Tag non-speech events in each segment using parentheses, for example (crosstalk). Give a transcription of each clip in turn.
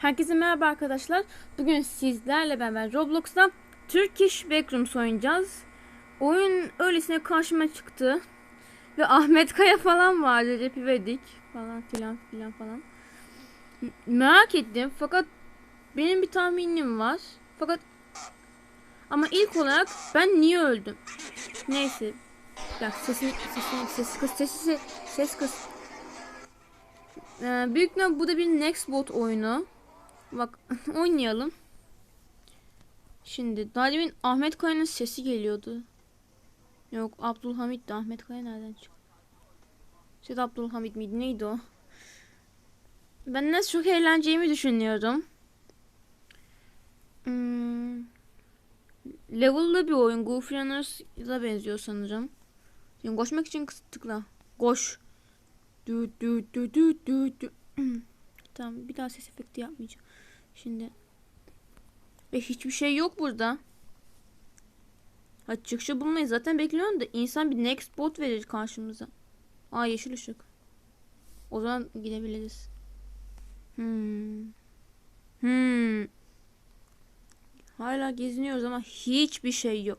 Herkese merhaba arkadaşlar. Bugün sizlerle beraber Roblox'ta Turkish Backrooms oynayacağız. Oyun öylesine karşıma çıktı. Ve Ahmet Kaya falan vardı. Recep İvedik falan filan filan falan. Merak ettim fakat benim bir tahminim var. Fakat ama ilk olarak ben niye öldüm? Neyse. Ya sesini sesini ses kız sesi ses kız. Ee, büyük ihtimal bu da bir Next Bot oyunu. Bak (laughs) oynayalım. Şimdi daha demin Ahmet Kaya'nın sesi geliyordu. Yok Abdülhamit de Ahmet Kaya nereden çıktı? Şey Abdülhamit miydi neydi o? Ben nasıl çok eğleneceğimi düşünüyorum. Hmm. Level'lı bir oyun. Goofy Runners'a benziyor sanırım. Şimdi koşmak için tıkla. Koş. Dü dü dü dü dü dü. tamam bir daha ses efekti yapmayacağım. Şimdi. Ve hiçbir şey yok burada. Ha çıkışı bulmayı zaten bekliyorum da insan bir next bot verir karşımıza. Aa yeşil ışık. O zaman gidebiliriz. Hmm. Hmm. Hala geziniyoruz ama hiçbir şey yok.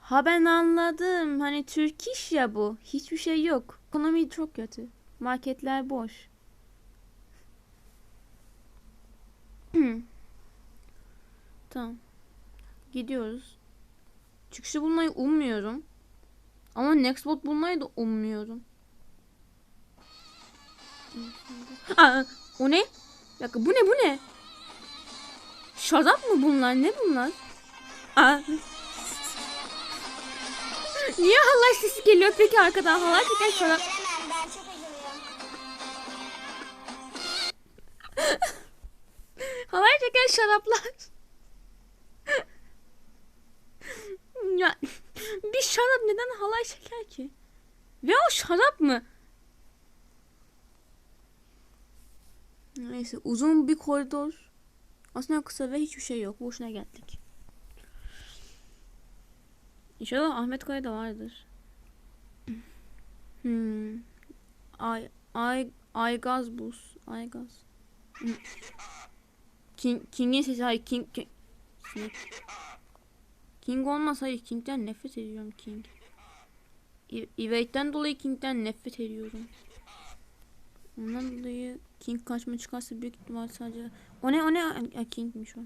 Ha ben anladım. Hani Türk iş ya bu. Hiçbir şey yok. Ekonomi çok kötü. Marketler boş. Tamam. Gidiyoruz. Çıkışı bulmayı ummuyorum. Ama next bot bulmayı da ummuyorum. Aa, o ne? Bir dakika bu ne bu ne? Şarap mı bunlar? Ne bunlar? Aa. Niye halay sesi geliyor peki arkadan? Halay çeken şarap. (laughs) Halay çeken şaraplar. Ya bir şarap neden halay çeker ki? Ve o şarap mı? Neyse uzun bir koridor. Aslında kısa ve hiçbir şey yok. Boşuna geldik. İnşallah Ahmet Kaya da vardır. Hmm. Ay ay Aygaz buz. Aygaz. Hmm. King King'in sesi hayır King King. King olmaz hayır King'den nefret ediyorum King. Evade'den dolayı King'den nefret ediyorum. Ondan dolayı King kaçma çıkarsa büyük ihtimal sadece o ne o ne A, King'miş o.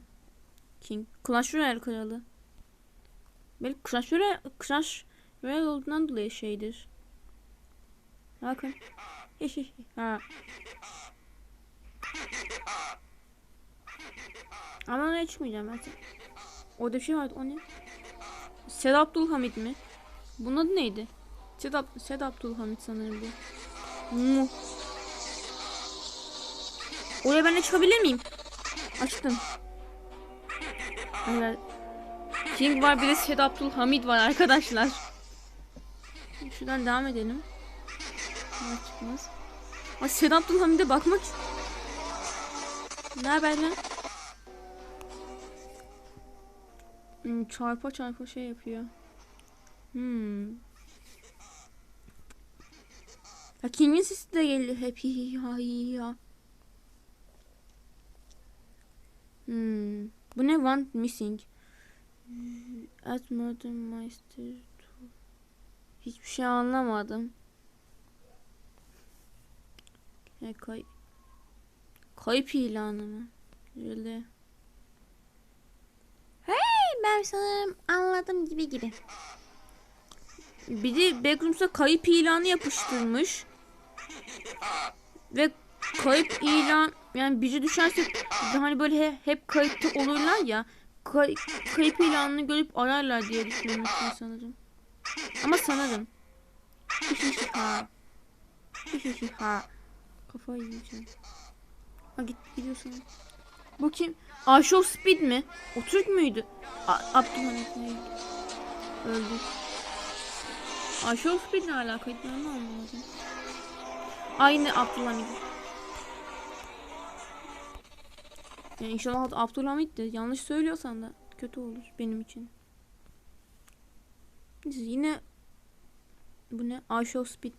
King. Clash Royale kralı. Belki Clash Royale, Clash Royale olduğundan dolayı şeydir. Bakın. Ha. Ama oraya çıkmayacağım ben. Orada bir şey vardı. O ne? Sed Abdülhamit mi? Bunun adı neydi? Sed, Ab Sed Abdülhamit sanırım bu. Mu. Oraya ben de çıkabilir miyim? Açtım. Evet. King var bir de Sed Abdülhamid var arkadaşlar. Şuradan devam edelim. Ne çıkmaz. Aa, Sed Abdülhamid'e bakmak Ne haber lan? Çarpa çarpa şey yapıyor. Hmm. Ya King'in sesi de geliyor hep hi hi ha. Hmm. Bu ne one missing? At Modern Meister two. Hiçbir şey anlamadım. Ya kay kayıp ilanı mı? Öyle. Ben sanırım anladım gibi gibi. Bir de Backrooms'a kayıp ilanı yapıştırmış. Ve kayıp ilan yani biri düşerse hani böyle he- hep kayıpta olurlar ya. Kay, kayıp ilanını görüp ararlar diye düşünmüştüm sanırım. Ama sanırım. ha. ha. Kafayı yiyeceğim. Ha git gidiyorsun. Bu kim? Aşo Speed mi? O Türk müydü? Abdülhamit neydi? Öldü. Aşo Speed ne alakaydı ben anlamadım. Aynı Abdülhamit. Yani inşallah adı Abdülhamit'tir. Yanlış söylüyorsan da kötü olur benim için. Neyse, Yine bu ne? Aşo Speed.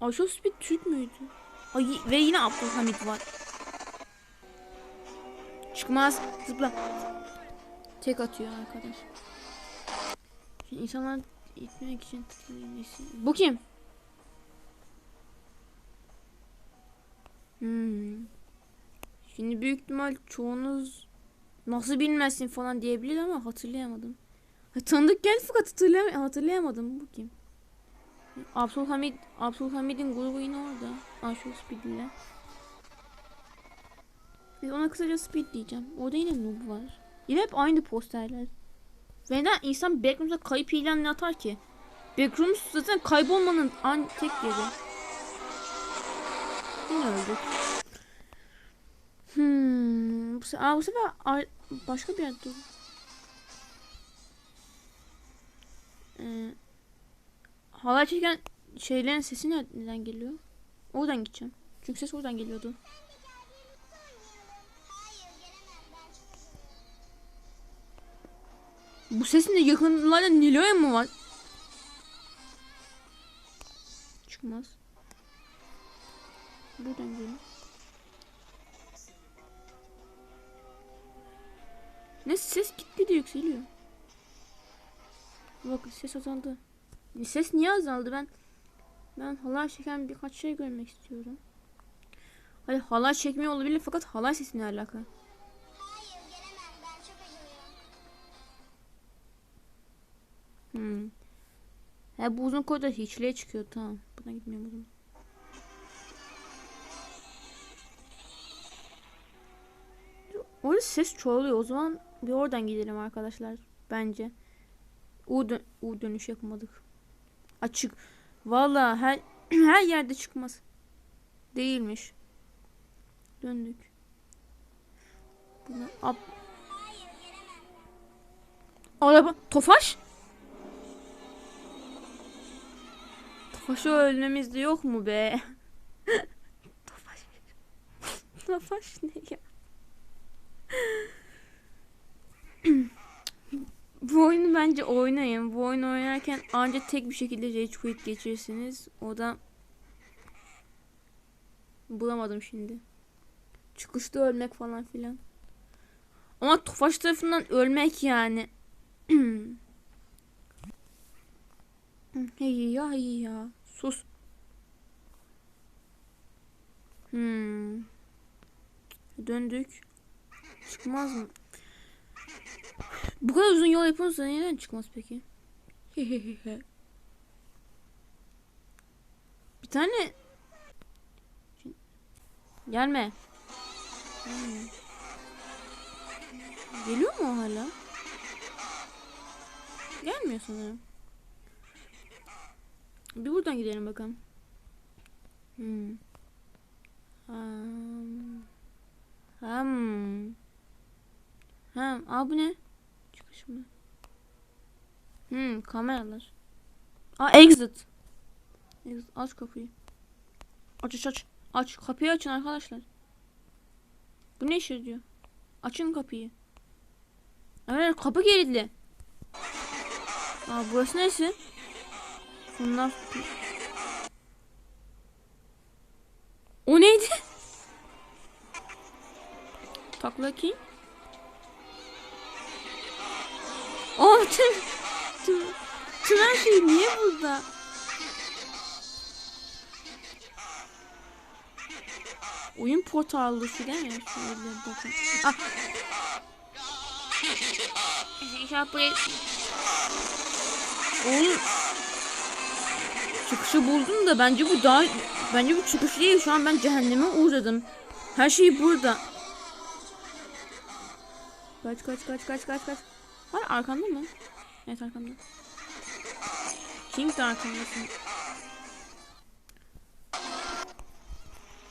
Aşo Speed Türk müydü? Ay, ve yine Abdülhamit var. Çıkmaz. Zıpla. Tek atıyor arkadaş. Şimdi insanlar itmek için. Bu kim? Hmm. Şimdi büyük ihtimal çoğunuz nasıl bilmezsin falan diyebilir ama hatırlayamadım. Ha, tanıdık geldi fakat hatırlayam hatırlayamadım. Bu kim? Abdülhamid Abdülhamid'in grubu yine orada. Aşul Speed ile. Biz ona kısaca Speed diyeceğim. Orada yine Noob var. Yine hep aynı posterler. Ve neden insan Backrooms'a kayıp ilanını atar ki? Backrooms zaten kaybolmanın an tek yeri. Yine öldük. Hmm, bu sefer, aa, bu sefer başka bir yerde dur. Ee, halay çeken şeylerin sesi ne- neden geliyor? Oradan gideceğim. Çünkü ses oradan geliyordu. Bu sesin de yakınlarda Nilo'ya mı var? Çıkmaz. Buradan gidelim. Ne ses gitgide yükseliyor. Bak ses azaldı. Ses niye azaldı ben? Ben halay çeken birkaç şey görmek istiyorum. Hayır halay çekmiyor olabilir fakat halay sesi ne alaka? Hmm. He bu uzun koridor hiçliğe çıkıyor tamam. Buradan gitmiyorum o zaman. Orada ses çoğalıyor. O zaman bir oradan gidelim arkadaşlar. Bence. U, dön U dönüş yapmadık. Açık. Valla her (clears throat) her yerde çıkmaz. Değilmiş. Döndük. Buna ab Araba Tofaş? Tofaş'ı ölmemiz de yok mu be? (laughs) Tofaş. Tofaş ne ya? Bu oyunu bence oynayın. Bu oyunu oynarken ancak tek bir şekilde Rage Quit geçirirsiniz. O da bulamadım şimdi. Çıkışta ölmek falan filan. Ama Tofaş tarafından ölmek yani. (clears throat) hey ya hey ya. Sus. Hmm. Döndük. Çıkmaz mı? Bu kadar uzun yol yapıyorsa neden çıkmaz peki? Bir tane Gelme. Gelme. Geliyor mu hala? Gelmiyor sanırım. Bir buradan gidelim bakalım. Hmm. Um. Hmm. Ha, aa ne? Çıkış mı? Hmm, kameralar. Aa exit. Exit. Aç kapıyı. Aç aç aç. Aç. Kapıyı açın arkadaşlar. Bu ne işe diyor? Açın kapıyı. Evet kapı kilitli. Aa burası neresi? Bunlar... O neydi? Takla King? Aa tüm... Tüm... Tüm her şey niye burada? Oyun portalı şu değil mi? Şöyle bakın. Ah. Oğlum çıkışı buldum da bence bu daha bence bu çıkış değil şu an ben cehenneme uğradım. Her şey burada. Kaç kaç kaç kaç kaç kaç. Var arkamda mı? Evet arkamda. King de arkamdasın.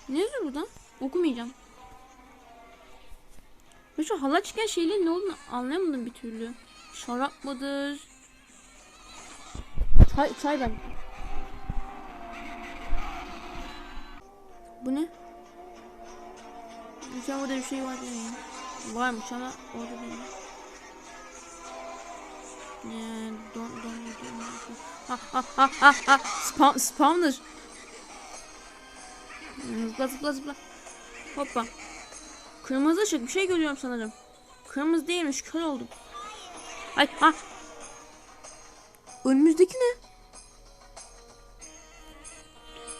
Ne yazıyor burada? Okumayacağım. Ben şu hala çıkan şeylerin ne olduğunu anlayamadım bir türlü. Şarap mıdır? Çay, çay ben. Bu ne? Lütfen burada bir şey var mi? Varmış ama orada değil. Ne? Don, don, don, Ha ha ha ha ha. Spam, spawner. Zıpla zıpla zıpla. Hoppa. Kırmızı ışık bir şey görüyorum sanırım. Kırmızı değilmiş kör oldum. Ay ha. Önümüzdeki ne?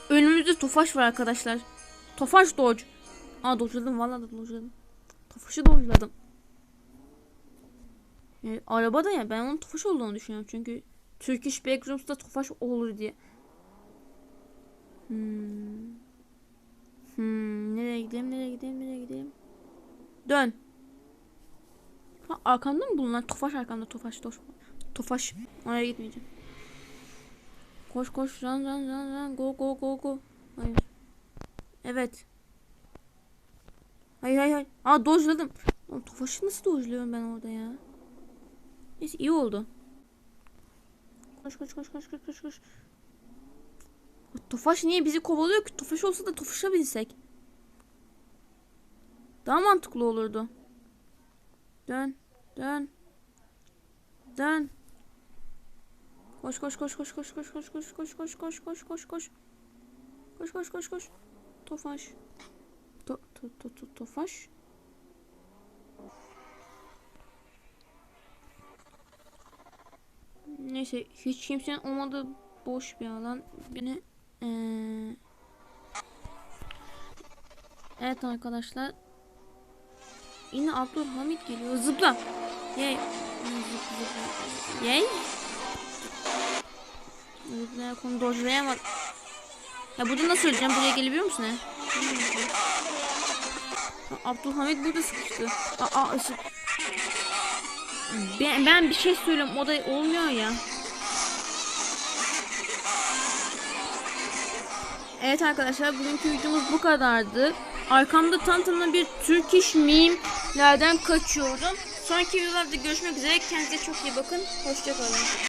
Önümüzde Tofaş var arkadaşlar. Tofaş Dodge. Aa dodge'ladım vallahi dodge'ladım. Tofaş'ı dodge'ladım. Yani araba da ya ben onun Tofaş olduğunu düşünüyorum çünkü Turkish Backrooms'da Tofaş olur diye. Hmm. Hmm, nereye gidelim, nereye gidelim, nereye gidelim? Dön. Ha, arkamda mı bulunan? Tofaş arkamda, Tofaş, Tofaş. Tofaş. Oraya gitmeyeceğim. Koş koş, run run run run, go go. Evet. Hayır hayır hayır. Aa dojladım. Oğlum, Tofaş'ı nasıl dojluyorum ben orada ya? Neyse iyi oldu. Koş koş koş koş koş koş koş. Tofaş niye bizi kovalıyor ki? Tofaş olsa da Tofaş'a binsek. Daha mantıklı olurdu. Dön. Dön. Dön. Koş koş koş koş koş koş koş koş koş koş koş koş koş koş. Koş koş koş koş. Tofaş. To to to to Tofaş. Neyse hiç kimsenin olmadığı boş bir alan. Beni eee Evet arkadaşlar. Yine Abdülhamit geliyor. Zıpla. Yay. Zıp, zıpla. Yay. Zıplaya konu dojlayamadım. Ya burada nasıl öleceğim? Buraya gelebiliyor musun? He? Abdülhamit burada sıkıştı. Aa, ışık. Ben, ben bir şey söylüyorum. O da olmuyor ya. Evet arkadaşlar bugünkü videomuz bu kadardı. Arkamda tanıtımda bir Turkish mimlerden kaçıyorum. Sonraki videolarda görüşmek üzere. Kendinize çok iyi bakın. Hoşçakalın.